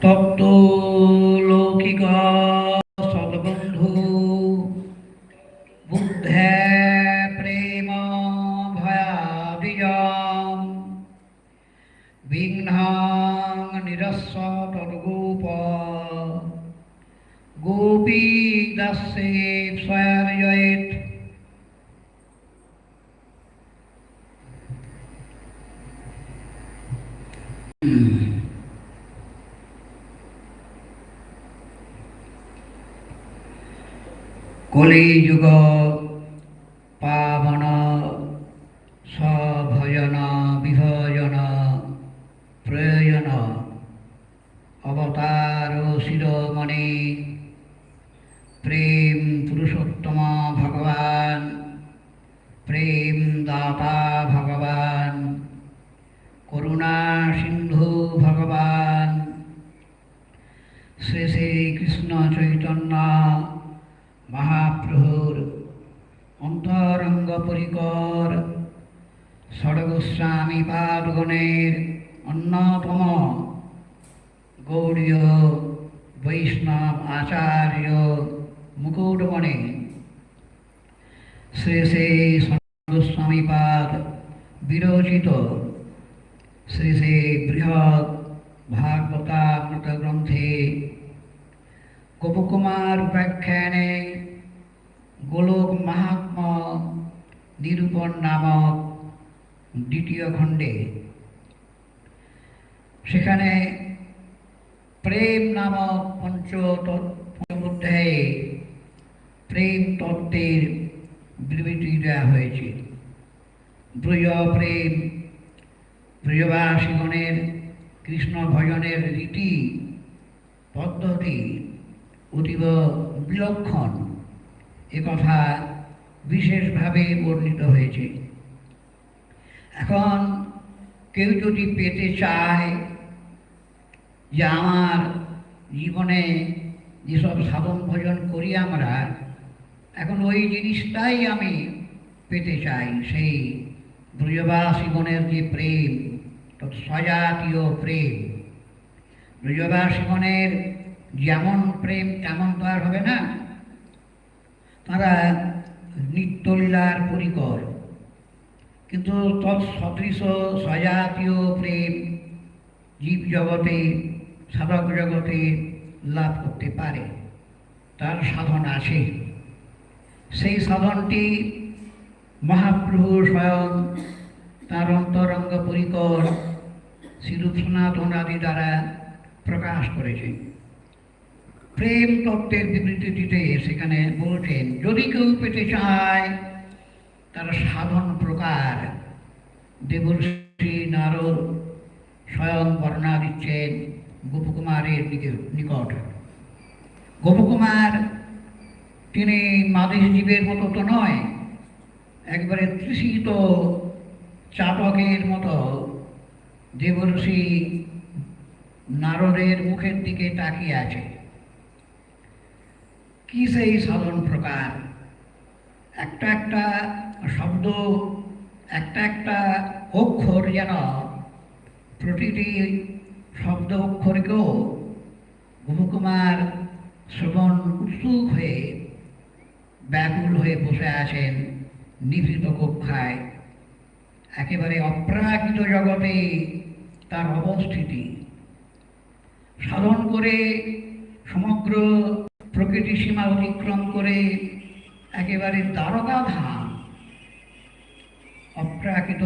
Talk to Loki God. নিরস্ব তদ্গোপ Gopi দাসে স্বয়ার্জয়েত কলিযুগ পাবন চৈতন্য মহাপ্রভুর অন্তরঙ্গ পরিকর ষড়গোস্বামী পাদগণের অন্যতম গৌড়ীয় বৈষ্ণব আচার্য মুকুটমণি শ্রী শ্রী গোস্বামী পাদ বিরচিত শ্রী শ্রী বৃহৎ ভাগবতামৃত গ্রন্থে গোপকুমার গোলক মাহাত্ম নিরূপণ নামক দ্বিতীয় খণ্ডে। সেখানে প্রেম নামক পঞ্চ অধ্যায়ে প্রেম তত্ত্বের বিবৃতি দেওয়া হয়েছে। ব্রজ প্রেম, ব্রজবাসীগণের কৃষ্ণ ভজনের রীতি, পদ্ধতি অতীব বিলক্ষণ এ কথা বিশেষভাবে বর্ণিত হয়েছে। এখন কেউ যদি পেতে চায় যে আমার জীবনে যেসব সাধন ভজন করি আমরা, এখন ওই জিনিসটাই আমি পেতে চাই। সেই ব্রজবাসীগণের যে প্রেম তৎ স্বজাতীয় প্রেম ব্রজবাসীগণের যেমন প্রেম, তেমন তো আর হবে না। তারা নিত্যলীলার পরিকর। কিন্তু তৎসদৃশ স্বজাতীয় প্রেম জীব জগতে, সাধক জগতে লাভ করতে পারে। তার সাধন আছে। সেই সাধনটি মহাপ্রভু স্বয়ং তার অন্তরঙ্গ পরিকর শ্রীরূপ সনাতন আদি দ্বারা প্রকাশ করেছেন। প্রেম তত্ত্বের বিবৃতি দিতে সেখানে বলছেন, যদি কেউ পেতে চায়, তার সাধন প্রকার দেবর্ষি নারদ স্বয়ং বর্ণনা দিচ্ছেন গোপকুমারের নিকে- নিকট। গোপকুমার তিনি মাদেশ জীবের মতো তো নয়, একবারে তৃষিত চাতকের মতো দেবর্ষি নারদের মুখের দিকে তাকিয়ে আছে। কি সেই সাধন প্রকার? একটা একটা শব্দ, একটা একটা অক্ষর যেন প্রতিটি শব্দ অক্ষরকেও গুরুকুমার শ্রবণ উৎসুক হয়ে ব্যাকুল হয়ে বসে আছেন নিভৃত কক্ষায়। একেবারে অপ্রাকৃত জগতে তার অবস্থিতি। সাধন করে সমগ্র প্রকৃতি সীমা অতিক্রম করে একেবারে দ্বারকা ধাম অপ্রাকৃত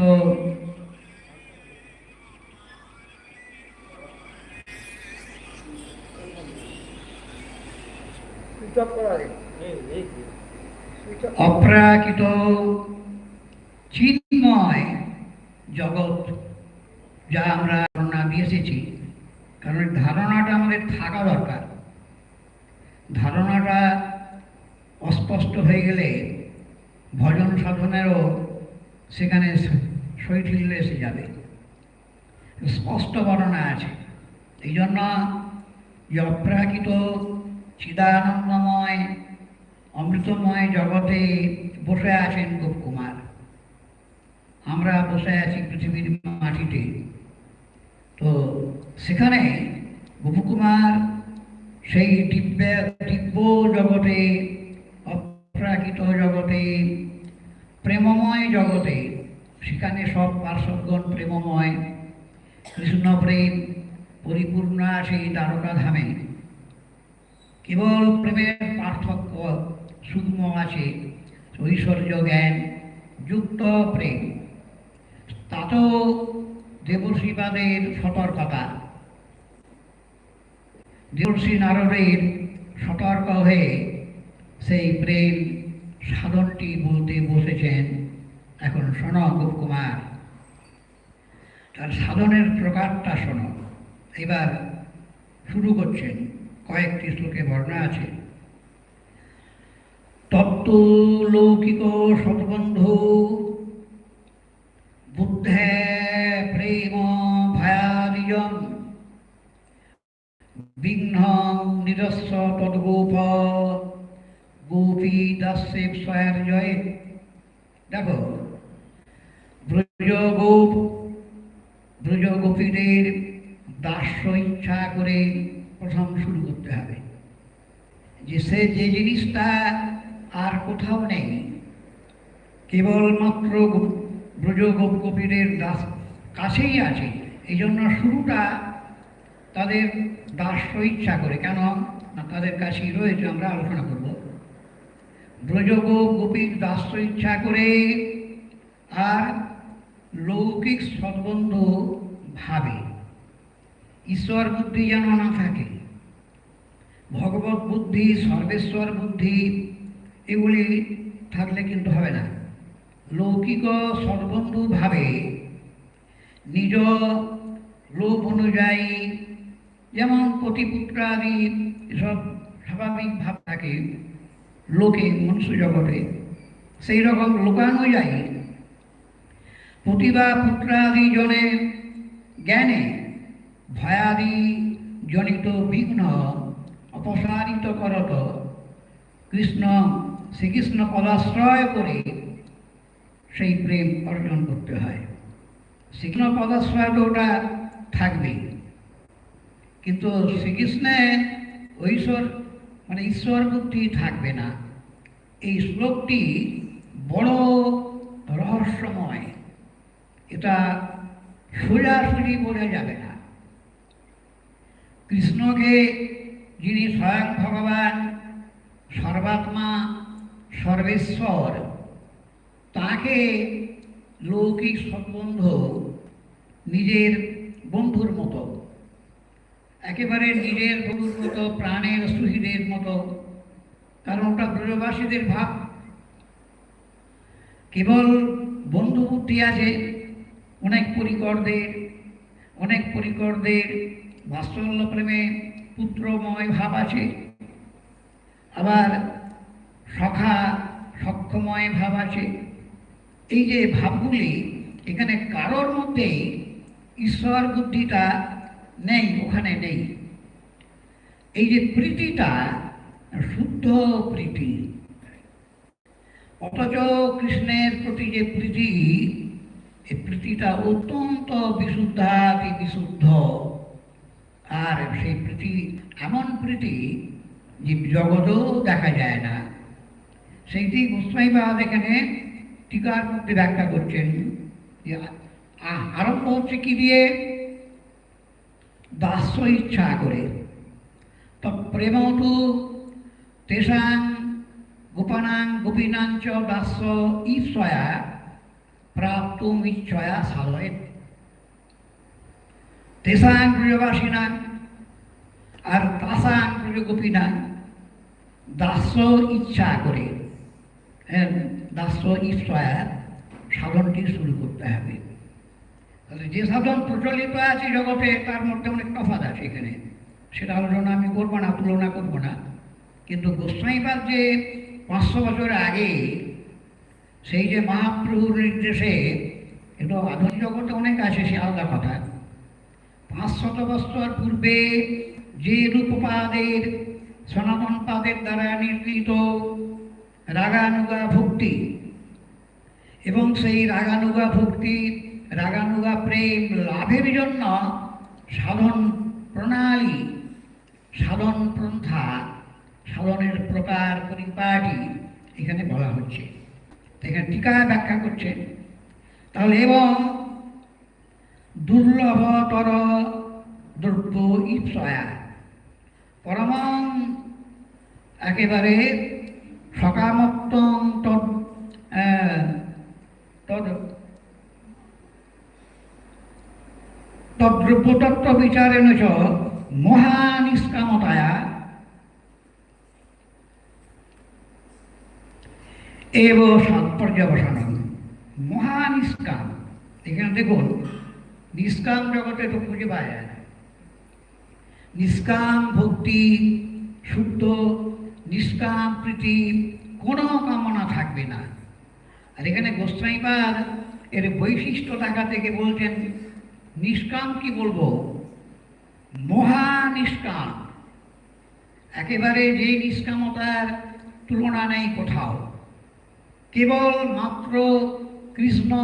অপ্রাকৃত চিন্ময় জগৎ যা আমরা ধারণা দিয়ে এসেছি। কারণ ধারণাটা আমাদের থাকা দরকার। ধারণাটা অস্পষ্ট হয়ে গেলে ভজন সাধনেরও সেখানে শৈথিল্য এসে যাবে। স্পষ্ট বর্ণনা আছে। এই জন্য যে অপ্রাকৃত চিদানন্দময়, অমৃতময় জগতে বসে আছেন গোপকুমার আমরা বসে আছি পৃথিবীর মাটিতে। তো সেখানে গোপকুমার সেই দিব্য কেবল প্রেমের পার্থক্য সূক্ষ্ম আছে ঐশ্বর্য জ্ঞান, যুক্ত প্রেম। তাতেও দেবশ্রীবাদের সতর্কতা। দেবশ্রী নারদের সতর্ক হয়ে সেই প্রেম সাধনটি বলতে বসেছেন এখন শোনো কুমার। তার সাধনের প্রকারটা শোনো। এবার শুরু করছেন। কয়েকটি শ্লোকে বর্ণনা আছে। তত্ত্ব লৌকিক সৎবন্ধু বুদ্ধে প্রেম ভয়াদিজম বিঘ্ন নিরস্ব তদ্গোপ, গোপী দাস্যে স্বয়ের দেখো ব্রজ গোপ ব্রজ গোপীদের দাস্য ইচ্ছা করে প্রথম শুরু করতে হবে। যে সে যে জিনিসটা আর কোথাও নেই, কেবলমাত্র ব্রজ গোপ দাস কাছেই আছে এই জন্য শুরুটা তাদের দাস্য ইচ্ছা করে। কেন? না, তাদের কাছেই রয়েছে, আমরা আলোচনা করব। ব্রজ গোপ গোপীর দাস্য ইচ্ছা করে আর লৌকিক সদ্বন্ধ ভাবে। ঈশ্বর বুদ্ধি যেন না থাকে। ভগবত বুদ্ধি, সর্বেশ্বর বুদ্ধি, এগুলি থাকলে কিন্তু হবে না। লৌকিক সর্বন্ধু ভাবে নিজ লোভ অনুযায়ী যেমন পতিপুত্র আদি এসব স্বাভাবিক ভাব থাকে লোকে, মনুষ্য জগতে, সেই রকম লোকানুযায়ী প্রতিভা পুত্রাদি জনে জ্ঞানে ভয়াদি জনিত বিঘ্ন অপসারিত করত। কৃষ্ণ শ্রীকৃষ্ণ পদাশ্রয় করে সেই প্রেম অর্জন করতে হয়। শ্রীকৃষ্ণ পদাশ্রয় তো ওটা থাকবেই। কিন্তু শ্রীকৃষ্ণে ঐশ্বর মানে ঈশ্বর বুদ্ধি থাকবে না। এই শ্লোকটি বড় রহস্যময়। এটা সোজাসুজি বোঝা যাবে না। কৃষ্ণকে যিনি স্বয়ং ভগবান, সর্বাত্মা, সর্বেশ্বর, তাকে লৌকিক সম্বন্ধ নিজের বন্ধুর মতো, একেবারে নিজের বন্ধুর মতো, প্রাণের সুহৃদের মতো, কারণ ওটা ব্রজবাসীদের ভাব। কেবল বন্ধু বুদ্ধি আছে, অনেক পরিকরদের অনেক পরিকরদের বাৎসল্য প্রেমে পুত্রময় ভাব আছে। আবার সখা সক্ষময় ভাব আছে। এই যে ভাবগুলি এখানে কারোর মধ্যেই ঈশ্বর বুদ্ধিটা নেই, ওখানে নেই। এই যে প্রীতিটা শুদ্ধ প্রীতি। অথচ কৃষ্ণের প্রতি যে প্রীতি, এই প্রীতিটা অত্যন্ত বিশুদ্ধাতি বিশুদ্ধ। আর সেই প্রীতি, এমন প্রীতি যে জগতেও দেখা যায় না। সেইটি গোস্বাইবাদ এখানে টিকার মধ্যে ব্যাখ্যা করছেন আরম্ভ হচ্ছে কি দিয়ে? দাস্য ইচ্ছা করে। তো প্রেম তু তেষাং গোপানাং গোপীনাং চ দাস্য ঈর্ষয়া প্রাপ্তুম ইচ্ছয়া সাধয়েত তেষাং প্রিয়বাসিনাং আর তাসাং প্রিয় গোপীনাং দাস্য ইচ্ছা করে হ্যাঁ, দাস্য ঈর্ষয়া সাধনটি শুরু করতে হবে। তাহলে যে সাধন প্রচলিত আছে জগতে তার মধ্যে অনেক তফাৎ আছে এখানে। সেটা আলোচনা আমি করব না তুলনা করব না। কিন্তু গোস্বাইপাদ যে পাঁচশো বছর আগে সেই যে মহাপ্রভুর নির্দেশে কিন্তু আধুনিক জগতে অনেক আছে সে আলাদা কথা। পাঁচশত বছর পূর্বে যে রূপপাদের সনাতন পাদের দ্বারা নির্মিত রাগানুগা ভক্তি এবং সেই রাগানুগা ভক্তি রাগানুগা প্রেম লাভের জন্য সাধন প্রণালী, সাধন পন্থা সাধনের প্রকার পরিপাটি এখানে বলা হচ্ছে। এখানে টিকা ব্যাখ্যা করছে। তাহলে এবং দুর্লভতর দ্রব্য ইপসয়া। পরমাং একেবারে সকামত্তং তদ তদ তদ্রব্যতত্ত্ব বিচারেণ চ মহানিষ্কামতায়া। এব পর্যবসান মহানিষ্কাম। এখানে দেখুন নিষ্কাম জগতে তো খুঁজে পাওয়া যায় না। নিষ্কাম ভক্তি, শুদ্ধ, নিষ্কাম প্রীতি, কোনো কামনা থাকবে না। আর এখানে গোস্বাইপাদ এর বৈশিষ্ট্য টাকা থেকে বলছেন, নিষ্কাম কি বলব? মহা নিষ্কাম। একেবারে যে নিষ্কামতার তুলনা নেই কোথাও। কেবল মাত্র কৃষ্ণ